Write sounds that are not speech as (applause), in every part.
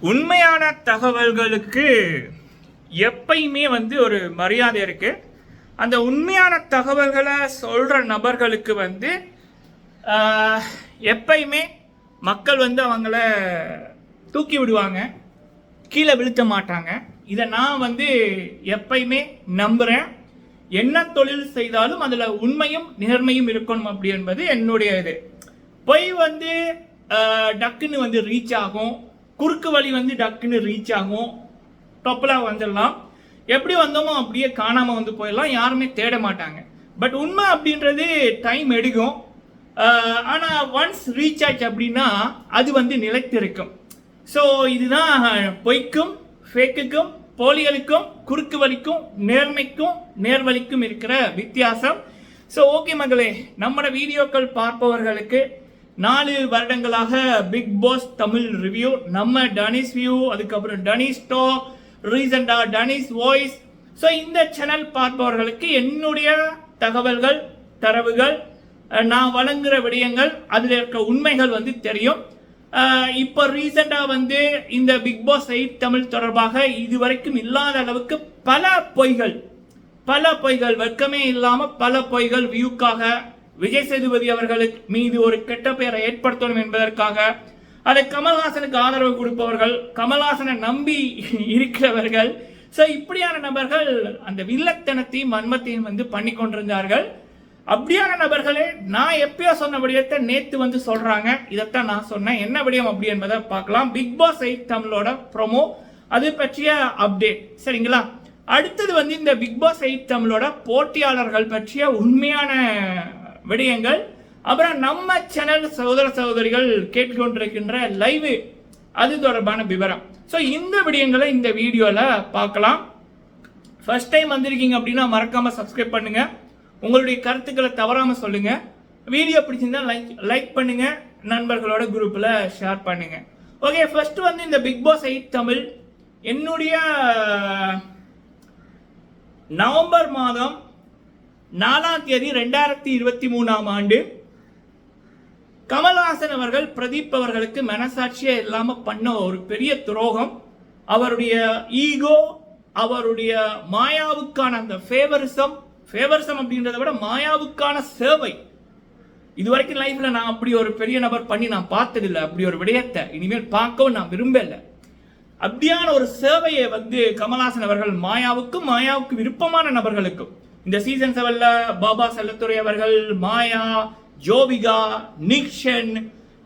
உண்மையான தகவல்களுக்கு எப்பயுமே வந்து ஒரு மரியாதை இருக்கு. அந்த உண்மையான தகவல்களை சொல்ற நபர்களுக்கு வந்து எப்பயுமே மக்கள் வந்து அவங்கள தூக்கி விடுவாங்க கீழே விழுத்த மாட்டாங்க. இதை நான் வந்து எப்பயுமே நம்புகிறேன் என்ன தொழில் செய்தாலும் அதில் உண்மையும் நேர்மையும் இருக்கணும் அப்படி என்பது என்னுடைய இது. பொய் வந்து டக்குன்னு வந்து ரீச் ஆகும். குறுக்கு வழி வந்து டக்குன்னு ரீச் ஆகும். டொப்பலாக வந்துடலாம். எப்படி வந்தோமோ அப்படியே காணாமல் வந்து போயிடலாம். யாருமே தேட மாட்டாங்க. பட் உண்மை அப்படின்றது டைம் எடுக்கும். ஆனால் ஒன்ஸ் ரீச் ஆச்சு அப்படின்னா அது வந்து நிலைத்திருக்கும். ஸோ இதுதான் பொய்க்கும் ஃபேக்குக்கும் போலிகளுக்கும் குறுக்கு வலிக்கும் நேர்மைக்கும் நேர்வழிக்கும் இருக்கிற வித்தியாசம். ஸோ ஓகே மகளே நம்மளோட வீடியோக்கள் பார்ப்பவர்களுக்கு நாலு வருடங்களாக பிக் பாஸ் தமிழ் ரிவ்யூ நம்ம டனிஸ் வியூ அதுக்கப்புறம் டனிஸ் டாக் ரீசெண்டாக டனிஸ் வாய்ஸ் ஸோ இந்த சேனல் பார்ப்பவர்களுக்கு என்னுடைய தகவல்கள் தரவுகள் நான் வழங்குகிற விடயங்கள் அதில் இருக்க உண்மைகள் வந்து தெரியும். இப்போ ரீசெண்டாக வந்து இந்த பிக் பாஸ் எயிட் தமிழ் தொடர்பாக இதுவரைக்கும் இல்லாத அளவுக்கு பல பொய்கள் பல பொய்கள் வெட்கமே இல்லாமல் பல பொய்கள் வியூக்காக விஜய் சேதுபதி அவர்களுக்கு மீது ஒரு கெட்ட பெயரை ஏற்படுத்தணும் என்பதற்காக அதை கமல்ஹாசனுக்கு ஆதரவு கொடுப்பவர்கள் கமல்ஹாசனை நம்பி இருக்கிறவர்கள். ஸோ இப்படியான நபர்கள் அந்த வில்லத்தனத்தையும் மன்மத்தையும் வந்து பண்ணி கொண்டிருந்தார்கள். அப்படியான நபர்களே நான் எப்பயோ சொன்ன விடயத்தை நேத்து வந்து சொல்றாங்க. இதைத்தான் நான் சொன்னேன். என்ன விடயம் அப்படி என்பதை பார்க்கலாம். பிக் பாஸ் எயிட் தமிழோட ப்ரோமோ அது பற்றிய அப்டேட் சரிங்களா? அடுத்தது வந்து இந்த பிக் பாஸ் எயிட் தமிழோட போட்டியாளர்கள் பற்றிய உண்மையான விடயங்கள். அப்புறம் நம்ம சேனல் சகோதர சகோதரிகள் கேட்டுக்கொண்டிருக்கின்ற லைவ் அது தொடர்பான விவரம். ஸோ இந்த விடயங்களை இந்த வீடியோவில் பார்க்கலாம். ஃபர்ஸ்ட் டைம் வந்திருக்கீங்க அப்படின்னா மறக்காமல் சப்ஸ்கிரைப் பண்ணுங்கள் உங்களுடைய கருத்துக்களை தவறாமல் சொல்லுங்கள் வீடியோ பிடிச்சிருந்தா லைக் லைக் பண்ணுங்கள் நண்பர்களோட குரூப்பில் ஷேர் பண்ணுங்கள் ஓகே ஃபர்ஸ்ட் வந்து இந்த பிக் பாஸ் எயிட் தமிழ். என்னுடைய நவம்பர் மாதம் நாலாம் தேதி ரெண்டாயிரத்தி இருபத்தி மூணாம் ஆண்டு கமல்ஹாசன் அவர்கள் பிரதீப் அவர்களுக்கு மனசாட்சியே இல்லாமல் பண்ண ஒரு பெரிய துரோகம். அவருடைய ஈகோ அவருடைய மாயாவுக்கான அந்த ஃபேவரிசம் ஃபேவரிசம் அப்படின்றத விட மாயாவுக்கான சேவை. இதுவரைக்கும் லைஃப்ல நான் அப்படி ஒரு பெரிய நபர் பண்ணி நான் பார்த்ததில்லை. அப்படி ஒரு விடயத்தை இனிமேல் பார்க்கவும் நான் விரும்பலை அப்படியான ஒரு சேவையை வந்து கமல்ஹாசன் அவர்கள் மாயாவுக்கும் மாயாவுக்கு விருப்பமான நபர்களுக்கும் இந்த சீசன் செவன்ல பாபா செல்லத்துறை அவர்கள் மாயா ஜோபிகா நிக்ஷன்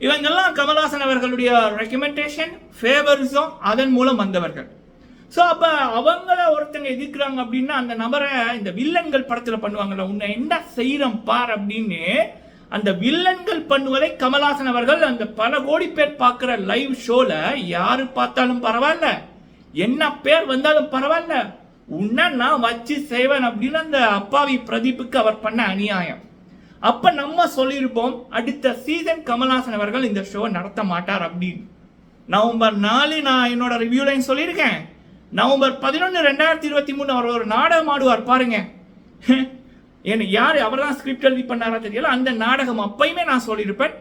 இவங்கெல்லாம் கமல்ஹாசன் அவர்களுடைய ரெக்கமெண்டேஷன் ஃபேவரிசம் அதன் மூலம் வந்தவர்கள். ஸோ அப்போ அவங்கள ஒருத்தங்க எதிர்க்கிறாங்க அப்படின்னா அந்த நபரை இந்த வில்லன்கள் படத்தில் பண்ணுவாங்கல்ல உன்னை என்ன செய்கிறோம் பார் அப்படின்னு அந்த வில்லன்கள் பண்ணுவதை கமல்ஹாசன் அவர்கள் அந்த பல கோடி பேர் பார்க்குற லைவ் ஷோவில் யார் பார்த்தாலும் பரவாயில்ல. என்ன பேர் வந்தாலும் பரவாயில்ல. உன்னை நான் வச்சு செய்வேன் அப்படின்னு அந்த அப்பாவி பிரதீப்புக்கு அவர் பண்ண அநியாயம். அப்ப நம்ம சொல்லியிருப்போம் அடுத்த சீசன் கமல்ஹாசன் அவர்கள் இந்த ஷோ நடத்த மாட்டார் அப்படின்னு. நவம்பர் நாலு நான் என்னோட ரிவ்யூ சொல்லியிருக்கேன். நவம்பர் பதினொன்று ரெண்டாயிரத்தி இருபத்தி மூணு அவர் ஒரு நாடகம் ஆடுவார் பாருங்க. (laughs) எனக்கு யார் அவர் தான் ஸ்கிரிப்ட் எழுதி பண்ணாரா தெரியல அந்த நாடகம் அப்பயுமே நான் சொல்லியிருப்பேன்.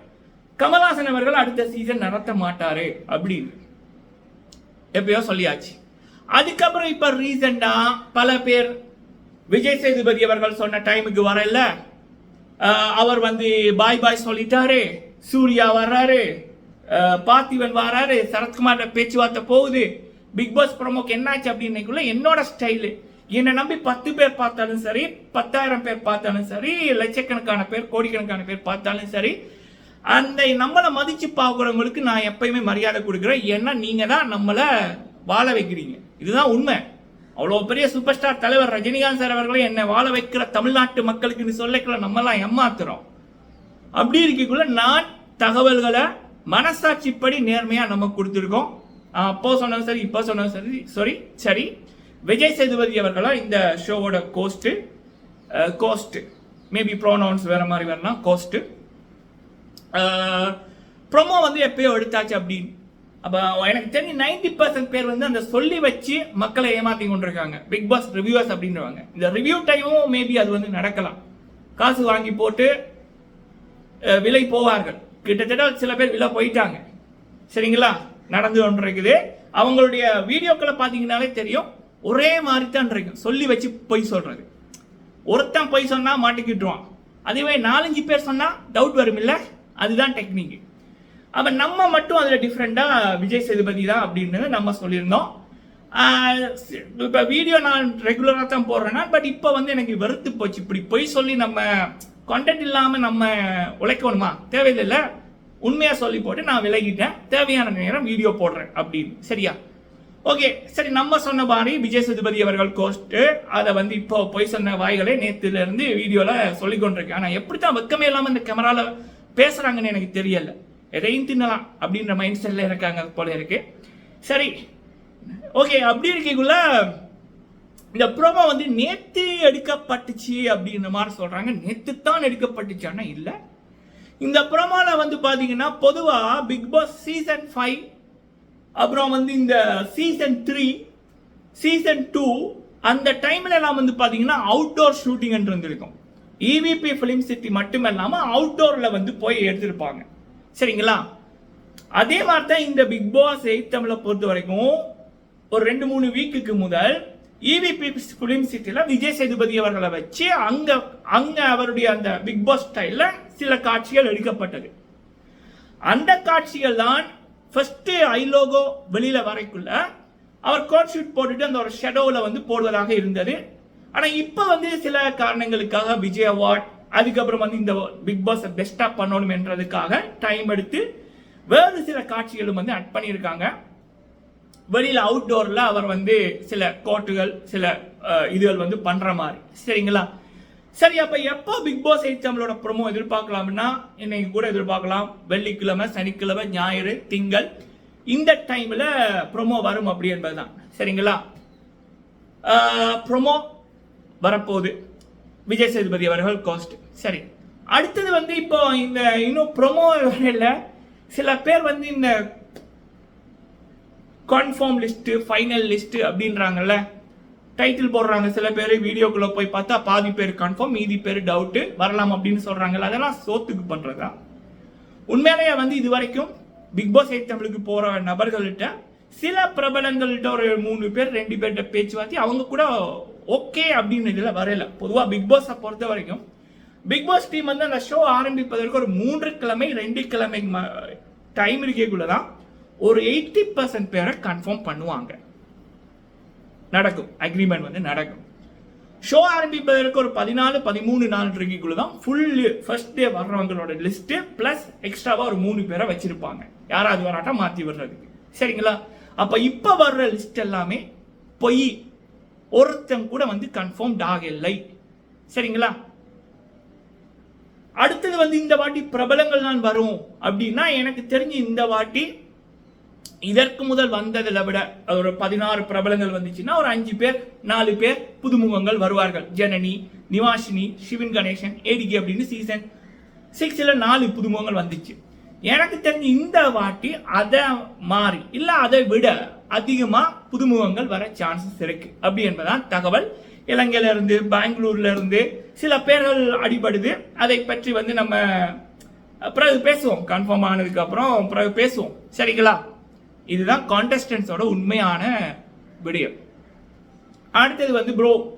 கமல்ஹாசன் அவர்கள் அடுத்த சீசன் நடத்த மாட்டாரு அப்படின்னு. எப்பயோ சொல்லியாச்சு. அதுக்கப்புறம் இப்ப ரீசெண்டா பல பேர் விஜய் சேதுபதி அவர்கள் சொன்ன டைமுக்கு வரல அவர் வந்து பாய் பாய் சொல்லிட்டாரு. சூர்யா வர்றாரு. பார்த்திவன் பார்த்திபன் வர்றாரு. சரத்குமார் பேச்சுவார்த்தை போகுது. பிக் பாஸ் ப்ரோமோக்கு என்னாச்சு அப்படின்னைக்குள்ள என்னோட ஸ்டைலு என்னை நம்பி பத்து பேர் பார்த்தாலும் சரி பத்தாயிரம் பேர் பார்த்தாலும் சரி லட்சக்கணக்கான பேர் கோடிக்கணக்கான பேர் பார்த்தாலும் சரி அந்த நம்மளை மதிச்சு பார்க்குறவங்களுக்கு நான் எப்பயுமே மரியாதை கொடுக்குறேன். ஏன்னா நீங்க தான் நம்மளை வாழ வைக்கிறீங்க. இதுதான் உண்மை. அவ்வளோ பெரிய சூப்பர் ஸ்டார் தலைவர் ரஜினிகாந்த் சார் அவர்களே என்னை வாழ வைக்கிற தமிழ்நாட்டு மக்களுக்கு சொல்லக்குள்ள நம்மலாம் ஏமாத்துறோம். அப்படி இருக்கக்குள்ள நான் தகவல்களை மனசாட்சிப்படி நேர்மையாக நம்ம கொடுத்துருக்கோம். அப்போ சொன்னது சரி இப்போ சொன்னது சரி சரி சரி. விஜய் சேதுபதி அவர்களா இந்த ஷோவோட கோஸ்ட்டு கோஸ்ட்டு மேபி ப்ரோனவுன்ஸ் வேற மாதிரி வரலாம் கோஸ்ட்டு ப்ரோமோ வந்து எப்பயோ எடுத்தாச்சு அப்படின்னு. அப்போ எனக்கு தெரிஞ்சு நைன்டி பர்சன்ட் பேர் வந்து அந்த சொல்லி வச்சு மக்களை ஏமாற்றி கொண்டிருக்காங்க. பிக் பாஸ் ரிவ்யூவர்ஸ் அப்படின்றவாங்க இந்த ரிவ்யூ டைமும் மேபி அது வந்து நடக்கலாம். காசு வாங்கி போட்டு விலை போவார்கள். கிட்டத்தட்ட சில பேர் விலை போயிட்டாங்க. சரிங்களா? நடந்து கொண்டிருக்குது. அவங்களுடைய வீடியோக்களை பார்த்தீங்கன்னாலே தெரியும். ஒரே மாதிரி தான் இருக்கும். சொல்லி வச்சு பொய் சொல்கிறது ஒருத்தன் பொய் சொன்னால் மாட்டிக்கிட்டுருவான். அதுவே நாலஞ்சு பேர் சொன்னால் டவுட் வரும் இல்லை அதுதான் டெக்னிக்கு அப்ப நம்ம மட்டும் அதுல டிஃப்ரெண்டா விஜய் சேதுபதி தான் அப்படின்னு நம்ம சொல்லியிருந்தோம். இப்போ வீடியோ நான் ரெகுலராக தான் போடுறேன்னா பட் இப்போ வந்து எனக்கு வெறுத்து போச்சு. இப்படி பொய் சொல்லி நம்ம கண்டென்ட் இல்லாமல் நம்ம உழைக்கணுமா? தேவையில்லை உண்மையாக சொல்லி போட்டு நான் விலகிட்டேன். தேவையான நேரம் வீடியோ போடுறேன் அப்படின்னு. சரியா? ஓகே சரி நம்ம சொன்ன மாதிரி விஜய் சேதுபதி அவர்கள் கோஸ்ட்டு அதை வந்து இப்போ பொய் சொன்ன வாய்களே நேற்றுலேருந்து இருந்து வீடியோவில் சொல்லி கொண்டிருக்கேன் ஆனால் எப்படி தான் வெக்கமே இல்லாமல் இந்த கேமராவில் பேசுகிறாங்கன்னு எனக்கு தெரியலை. எதையும் தின்னலாம் அப்படின்ற மைண்ட் செட்டில் இருக்காங்க போல இருக்கு. சரி. ஓகே அப்படி இருக்கக்குள்ள இந்த ப்ரோமோ வந்து நேத்து எடுக்கப்பட்டுச்சு அப்படின்ற மாதிரி சொல்றாங்க. நேத்து தான் எடுக்கப்பட்டுச்சு இல்லை. இந்த ப்ரோமோவில் வந்து பார்த்தீங்கன்னா பொதுவாக பிக் பாஸ் சீசன் ஃபைவ் அப்புறம் வந்து இந்த சீசன் த்ரீ சீசன் டூ அந்த டைம்ல எல்லாம் வந்து பார்த்தீங்கன்னா அவுட்டோர் ஷூட்டிங் இருந்திருக்கும் E இவிபி ஃபிலிம் சிட்டி மட்டும் இல்லாமல் அவுட்டோரில் வந்து போய் எடுத்திருப்பாங்க. சரிங்களா? அதே மாதிரி தான் இந்த பிக் பாஸ் எயிட் தமிழை பொறுத்த வரைக்கும் ஒரு ரெண்டு மூணு வீக்குக்கு முதல் இவிபி ஃபிலிம் சிட்டியில் விஜய் சேதுபதி அவர்களை வச்சு அங்கே அங்கே அவருடைய அந்த பிக் பாஸ் ஸ்டைலில் சில காட்சிகள் எடுக்கப்பட்டது. அந்த காட்சிகள் தான் ஃபஸ்ட்டு ஐலோகோ வெளியில் வரைக்குள்ள அவர் கோட் ஷூட் போட்டுட்டு அந்த ஒரு ஷெடோவில் வந்து போடுவதாக இருந்தது. ஆனால் இப்போ வந்து சில காரணங்களுக்காக விஜய் அவார்ட் அதுக்கப்புறம் வந்து இந்த பிக் பாஸ் பெஸ்டா பண்ணணும் என்றதுக்காக டைம் எடுத்து வேறு சில காட்சிகளும் வந்து அட் பண்ணியிருக்காங்க. வெளியில் அவுட்டோரில் அவர் வந்து சில கோட்டுகள் சில இதுகள் வந்து பண்ணுற மாதிரி. சரிங்களா? சரி அப்போ எப்போ பிக் பாஸ் எயிட் தமிழோட ப்ரோமோ எதிர்பார்க்கலாம்னா இன்னைக்கு கூட எதிர்பார்க்கலாம். வெள்ளிக்கிழமை சனிக்கிழமை ஞாயிறு திங்கள். இந்த டைமில் ப்ரோமோ வரும் அப்படி என்பதுதான். சரிங்களா? ப்ரோமோ வரப்போகுது. விஜய் சேதுபதி அவர்கள் கோஸ்ட் சரி. அடுத்தது வந்து இப்போ இந்த இன்னும் ப்ரோமோ வரையில் சில பேர் வந்து இந்த கன்ஃபார்ம் லிஸ்ட்டு ஃபைனல் லிஸ்ட்டு அப்படின்றாங்கல்ல. டைட்டில் போடுறாங்க. சில பேர் வீடியோக்குள்ளே போய் பார்த்தா பாதி பேர் கன்ஃபார்ம் மீதி பேர் டவுட்டு வரலாம் அப்படின்னு சொல்கிறாங்கல்ல அதெல்லாம் சோத்துக்கு பண்ணுறதா உண்மையிலேயே வந்து இது வரைக்கும் பிக் பாஸ் எயிட் தமிழுக்கு போகிற நபர்கள்ட்ட சில பிரபலங்கள்கிட்ட ஒரு மூணு பேர் ரெண்டு பேர்கிட்ட பேச்சுவார்த்தை அவங்க கூட ஓகே அப்படின்னு இதில் வரல பொதுவாக பிக் பாஸை பொறுத்த வரைக்கும் பிக் பாஸ் டீம் வந்து அந்த ஷோ ஆரம்பிப்பதற்கு ஒரு மூன்று கிழமை ரெண்டு கிழமை டைம் இருக்கக்குள்ளதான் ஒரு எயிட்டி பர்சன்ட் பேரை கன்ஃபார்ம் பண்ணுவாங்க. நடக்கும். அக்ரிமெண்ட் வந்து நடக்கும். ஷோ ஆரம்பிப்பதற்கு ஒரு பதினாலு பதிமூணு நாள் இருக்கக்குள்ள தான் ஃபுல் ஃபர்ஸ்ட் டே வர்றவங்களோட லிஸ்ட்டு ப்ளஸ் எக்ஸ்ட்ராவாக ஒரு மூணு பேரை வச்சுருப்பாங்க. யாராவது வராட்டா மாற்றி வர்றதுக்கு சரிங்களா? அப்போ இப்போ வர்ற லிஸ்ட் எல்லாமே பொய். ஒருத்தன் கூட வந்து கன்ஃபார்ம் ஆகலை. சரிங்களா? அடுத்தது வந்து இந்த வாட்டி பிரபலங்கள் தான் வரும். அப்படின்னா எனக்கு தெரிஞ்சு இந்த வாட்டி இதற்கு முதல் வந்ததில் விட ஒரு பதினாறு பிரபலங்கள் வந்துச்சுன்னா ஒரு அஞ்சு பேர் நாலு பேர் புதுமுகங்கள் வருவார்கள். ஜனனி நிவாஷினி சிவன் கணேசன் ஏடிகி அப்படின்னு சீசன் சிக்ஸில் நாலு புதுமுகங்கள் வந்துச்சு. எனக்கு தெரிஞ்சு இந்த வாட்டி அதை மாறி இல்லை அதை விட அதிகமாக புதுமுகங்கள் வர சான்சஸ் இருக்கு. அப்படி என்பதான் தகவல் இலங்கையிலேருந்து பெங்களூர்லேருந்து சில பேர்கள் அடிபடுது. அதை பற்றி வந்து நம்ம பிறகு பேசுவோம். கன்ஃபார்ம் ஆனதுக்கு அப்புறம் பிறகு பேசுவோம். சரிங்களா? இதுதான் கான்டெஸ்டன்ஸோட உண்மையான விடயம். அடுத்தது வந்து ப்ரோ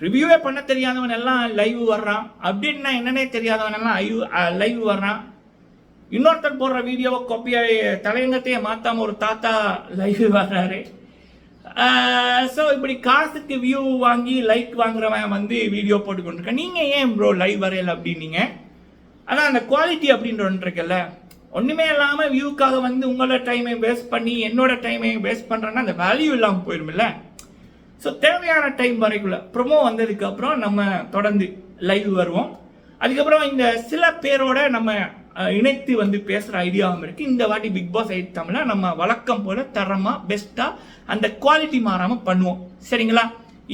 ரிவ்யூவே பண்ண தெரியாதவன் எல்லாம் லைவ் வர்றான். அப்படின்னா என்னன்னே தெரியாதவன் எல்லாம் லைவ் வர்றான். இன்னொருத்தர் போடுற வீடியோவை காப்பியா தலையங்கத்தையே மாற்றாமல் ஒரு தாத்தா லைவ் வர்றாரு. ஸோ இப்படி காசுக்கு வியூ வாங்கி லைக் வாங்குறவன் வந்து வீடியோ போட்டு நீங்கள் ஏன் ப்ரோ லைவ் வரையல அப்படின்னீங்க? ஆனால் அந்த குவாலிட்டி அப்படின்ற ஒன்று இருக்குல்ல. ஒன்றுமே இல்லாமல் வியூக்காக வந்து உங்களோட டைமை வேஸ்ட் பண்ணி என்னோட டைமை வேஸ்ட் பண்ணுறேன்னா அந்த வேல்யூ இல்லாமல் போயிருமில்ல. ஸோ தேவையான டைம் வரைக்குள்ள ப்ரொமோ வந்ததுக்கப்புறம் நம்ம தொடர்ந்து லைவ் வருவோம். அதுக்கப்புறம் இந்த சில பேரோட நம்ம இணைத்து வந்து பேசுகிற ஐடியாவும் இருக்குது இந்த வாட்டி பிக் பாஸ் எயிட் நம்ம வழக்கம் போல தரமாக பெஸ்ட்டாக அந்த குவாலிட்டி மாறாமல் பண்ணுவோம். சரிங்களா?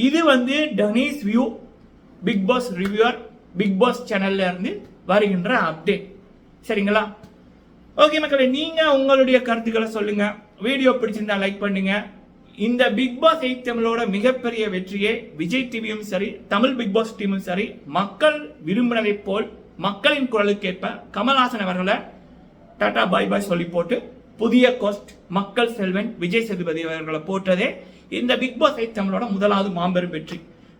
இது வந்து டனீஸ் view big boss reviewer big boss சேனல்ல இருந்து வருகின்ற அப்டேட் சரிங்களா? ஓகே மக்களே நீங்கள் உங்களுடைய கருத்துக்களை சொல்லுங்க. வீடியோ பிடிச்சிருந்தா லைக் பண்ணுங்க. இந்த பிக் பாஸ் எயிட் தமிழோட மிகப்பெரிய வெற்றியே விஜய் டிவியும் சரி தமிழ் பிக் பாஸ் டீமும் சரி மக்கள் விரும்பினதை போல் மக்களின் குரலுக்கேற்ப கமல்ஹாசன் அவர்களை டாடா பாய் பாய் சொல்லி போட்டு புதிய கோஸ்ட் மக்கள் செல்வன் விஜய் சேதுபதி அவர்களை போற்றதே இந்த பிக் பாஸ் தமிழோட முதலாவது மாபெரும் வெற்றி.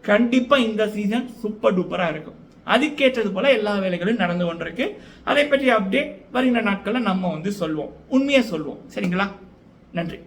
கண்டிப்பாக இந்த சீசன் சூப்பர் டூப்பராக இருக்கும். அதுக்கேற்றது போல எல்லா வேலைகளும் நடந்து கொண்டிருக்கு. அதை பற்றி அப்டேட் வருகின்ற நாட்களில் நம்ம வந்து சொல்வோம். உண்மையை சொல்வோம். சரிங்களா? நன்றி.